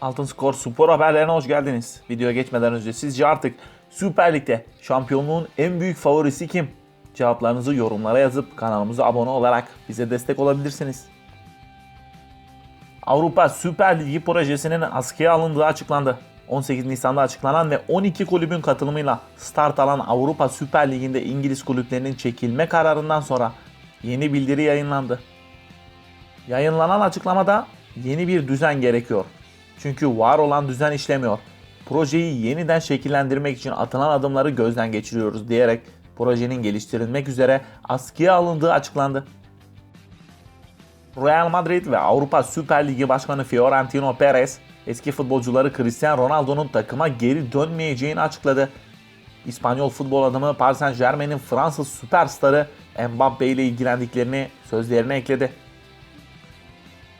Altın Skor spor haberlerine hoş geldiniz. Videoya geçmeden önce sizce artık Süper Lig'de şampiyonluğun en büyük favorisi kim? Cevaplarınızı yorumlara yazıp kanalımıza abone olarak bize destek olabilirsiniz. Avrupa Süper Ligi projesinin askıya alındığı açıklandı. 18 Nisan'da açıklanan ve 12 kulübün katılımıyla start alan Avrupa Süper Ligi'nde İngiliz kulüplerinin çekilme kararından sonra yeni bildiri yayınlandı. Yayınlanan açıklamada yeni bir düzen gerekiyor. Çünkü var olan düzen işlemiyor. Projeyi yeniden şekillendirmek için atılan adımları gözden geçiriyoruz diyerek projenin geliştirilmek üzere askıya alındığı açıklandı. Real Madrid ve Avrupa Süper Ligi Başkanı Fiorentino Perez eski futbolcuları Cristiano Ronaldo'nun takıma geri dönmeyeceğini açıkladı. İspanyol futbol adamı Paris Saint Germain'in Fransız süperstarı Mbappe ile ilgilendiklerini sözlerine ekledi.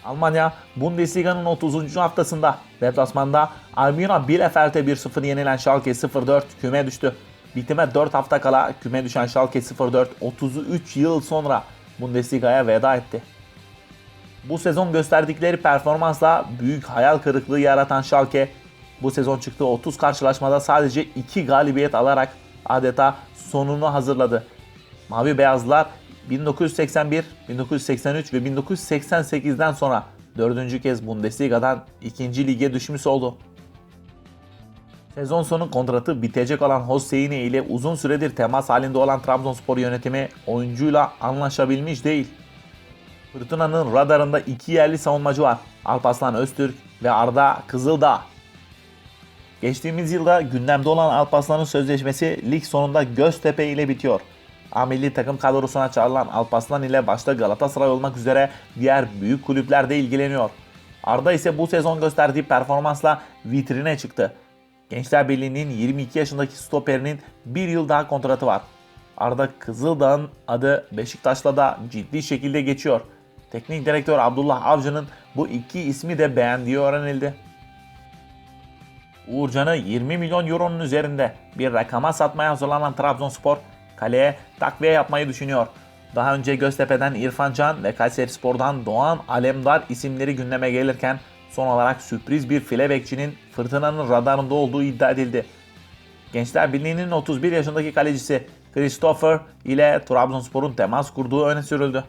Almanya Bundesliga'nın 30. haftasında deplasmanda Arminia Bielefeld'e 1-0 yenilen Schalke 04 küme düştü. Bitime 4 hafta kala küme düşen Schalke 04 33 yıl sonra Bundesliga'ya veda etti. Bu sezon gösterdikleri performansla büyük hayal kırıklığı yaratan Schalke bu sezon çıktığı 30 karşılaşmada sadece 2 galibiyet alarak adeta sonunu hazırladı. Mavi Beyazlılar 1981, 1983 ve 1988'den sonra dördüncü kez Bundesliga'dan ikinci lige düşmüş oldu. Sezon sonu kontratı bitecek olan Hosseini ile uzun süredir temas halinde olan Trabzonspor yönetimi oyuncuyla anlaşabilmiş değil. Fırtınanın radarında iki yerli savunmacı var. Alpaslan Öztürk ve Arda Kızıldağ. Geçtiğimiz yılda gündemde olan Alpaslan'ın sözleşmesi lig sonunda Göztepe ile bitiyor. A milli takım kadrosuna çağrılan Alpaslan ile başta Galatasaray olmak üzere diğer büyük kulüpler de ilgileniyor. Arda ise bu sezon gösterdiği performansla vitrine çıktı. Gençler Birliği'nin 22 yaşındaki stoperinin bir yıl daha kontratı var. Arda Kızıldağ'ın adı Beşiktaş'la da ciddi şekilde geçiyor. Teknik direktör Abdullah Avcı'nın bu iki ismi de beğendiği öğrenildi. Uğurcan'ı 20 milyon euronun üzerinde bir rakama satmaya hazırlanan Trabzonspor kaleye takviye yapmayı düşünüyor. Daha önce Göztepe'den İrfan Can ve Kayserispor'dan Doğan Alemdar isimleri gündeme gelirken son olarak sürpriz bir file bekçinin fırtınanın radarında olduğu iddia edildi. Gençler Birliği'nin 31 yaşındaki kalecisi Christopher ile Trabzonspor'un temas kurduğu öne sürüldü.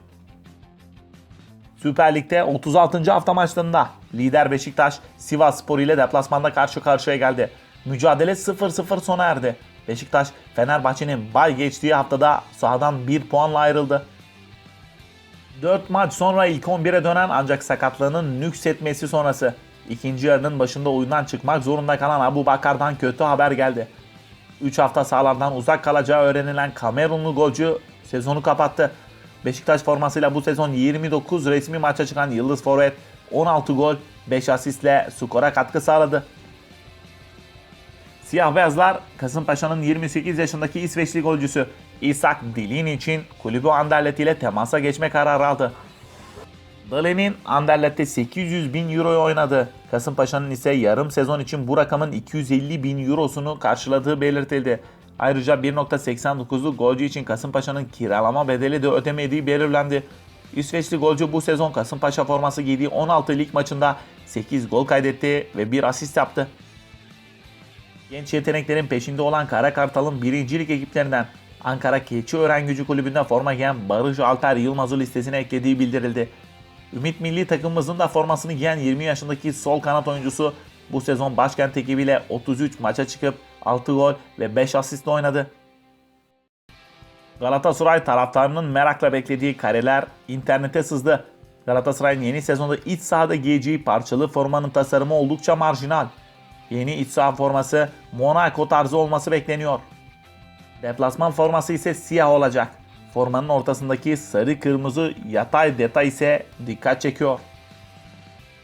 Süper Lig'de 36. hafta maçlarında lider Beşiktaş Sivas Spor ile deplasmanda karşı karşıya geldi. Mücadele 0-0 sona erdi. Beşiktaş Fenerbahçe'nin bay geçtiği haftada sahadan 1 puanla ayrıldı. 4 maç sonra ilk 11'e dönen ancak sakatlığının nüksetmesi sonrası ikinci yarının başında oyundan çıkmak zorunda kalan Abu Bakar'dan kötü haber geldi. 3 hafta sahalardan uzak kalacağı öğrenilen Kamerunlu golcü sezonu kapattı. Beşiktaş formasıyla bu sezon 29 resmi maça çıkan Yıldız Forvet 16 gol 5 asistle skora katkı sağladı. Siyah beyazlar Kasımpaşa'nın 28 yaşındaki İsveçli golcüsü Isak Dilin için kulübü Anderlet ile temasa geçme kararı aldı. Dalen'in Anderlet'te 800 bin euroya oynadı. Kasımpaşa'nın ise yarım sezon için bu rakamın 250 bin eurosunu karşıladığı belirtildi. Ayrıca 1.89'luk golcü için Kasımpaşa'nın kiralama bedeli de ödemediği belirlendi. İsveçli golcü bu sezon Kasımpaşa forması giydiği 16 lig maçında 8 gol kaydetti ve 1 asist yaptı. Genç yeteneklerin peşinde olan Kara Kartal'ın birincilik ekiplerinden Ankara Keçiören Gücü Kulübü'nde forma giyen Barış Alper Yılmaz'ı listesine eklediği bildirildi. Ümit Milli takımımızın da formasını giyen 20 yaşındaki sol kanat oyuncusu bu sezon başkent ekibiyle 33 maça çıkıp 6 gol ve 5 asistle oynadı. Galatasaray taraftarının merakla beklediği kareler internete sızdı. Galatasaray'ın yeni sezonda iç sahada giyeceği parçalı formanın tasarımı oldukça marjinal. Yeni iç saha forması Monaco tarzı olması bekleniyor. Deplasman forması ise siyah olacak. Formanın ortasındaki sarı kırmızı yatay detay ise dikkat çekiyor.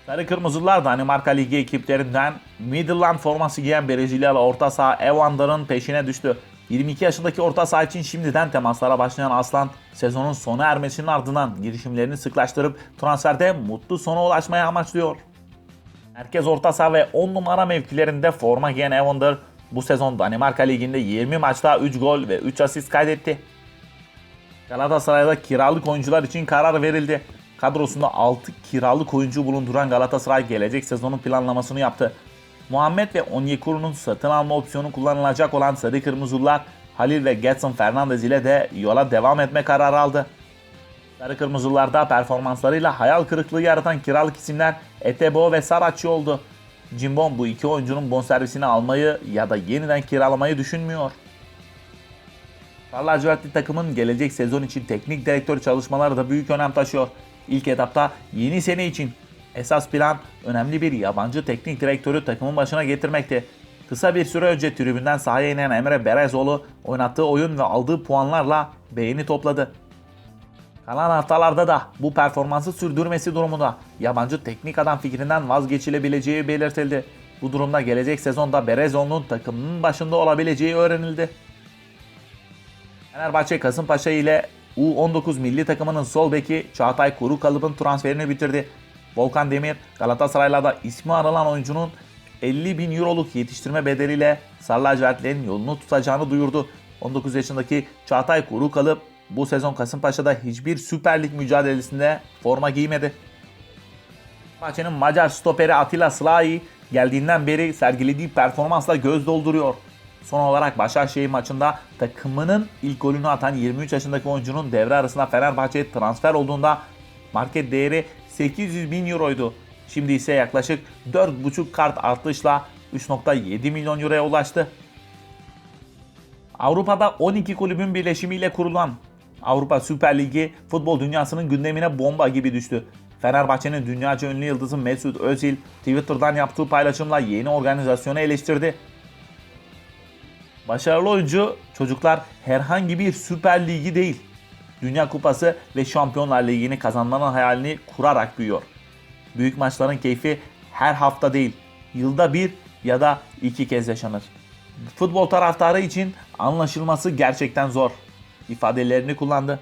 Sarı Kırmızılar Danimarka Ligi ekiplerinden Midland forması giyen Brezilyalı orta saha Evander'ın peşine düştü. 22 yaşındaki orta saha için şimdiden temaslara başlayan Aslan sezonun sona ermesinin ardından girişimlerini sıklaştırıp transferde mutlu sona ulaşmaya amaçlıyor. Herkes orta saha ve 10 numara mevkilerinde forma giyen Evander bu sezon Danimarka Ligi'nde 20 maçta 3 gol ve 3 asist kaydetti. Galatasaray'da kiralık oyuncular için karar verildi. kadrosunda 6 kiralık oyuncu bulunduran Galatasaray gelecek sezonun planlamasını yaptı. Muhammed ve Onyekuru'nun satın alma opsiyonu kullanılacak olan Sarı Kırmızılar Halil ve Getson Fernandez ile de yola devam etme kararı aldı. Sarı Kırmızılarda performanslarıyla hayal kırıklığı yaratan kiralık isimler Etebo ve Saracchi oldu. Cimbom bu iki oyuncunun bonservisini almayı ya da yeniden kiralamayı düşünmüyor. Sarı lacivertli takımın gelecek sezon için teknik direktör çalışmaları da büyük önem taşıyor. İlk etapta yeni sene için esas plan önemli bir yabancı teknik direktörü takımın başına getirmekti. Kısa bir süre önce tribünden sahaya inen Emre Berezoğlu oynattığı oyun ve aldığı puanlarla beğeni topladı. Kalan haftalarda da bu performansı sürdürmesi durumunda yabancı teknik adam fikrinden vazgeçilebileceği belirtildi. Bu durumda gelecek sezonda Berezoğlu'nun takımının başında olabileceği öğrenildi. Fenerbahçe Kasımpaşa ile U19 milli takımının sol beki Çağatay Kurukalıp'ın transferini bitirdi. Volkan Demir Galatasaray'la da ismi anılan oyuncunun 50 bin euroluk yetiştirme bedeliyle Sarı lacivertlerin yolunu tutacağını duyurdu. 19 yaşındaki Çağatay Kurukalıp bu sezon Kasımpaşa'da hiçbir Süper Lig mücadelesinde forma giymedi. Fenerbahçe'nin Macar stoperi Atilla Slahi geldiğinden beri sergilediği performansla göz dolduruyor. Son olarak Başakşehir maçında takımının ilk golünü atan 23 yaşındaki oyuncunun devre arasında Fenerbahçe'ye transfer olduğunda market değeri 800 bin euroydu. Şimdi ise yaklaşık 4,5 kart artışla 3.7 milyon euroya ulaştı. Avrupa'da 12 kulübün birleşimiyle kurulan Avrupa Süper Ligi futbol dünyasının gündemine bomba gibi düştü. Fenerbahçe'nin dünyaca ünlü yıldızı Mesut Özil Twitter'dan yaptığı paylaşımla yeni organizasyonu eleştirdi. Başarılı oyuncu çocuklar herhangi bir Süper Ligi değil. Dünya Kupası ve Şampiyonlar Ligi'ni kazanmanın hayalini kurarak büyüyor. Büyük maçların keyfi her hafta değil, yılda bir ya da iki kez yaşanır. Futbol taraftarı için anlaşılması gerçekten zor ifadelerini kullandı.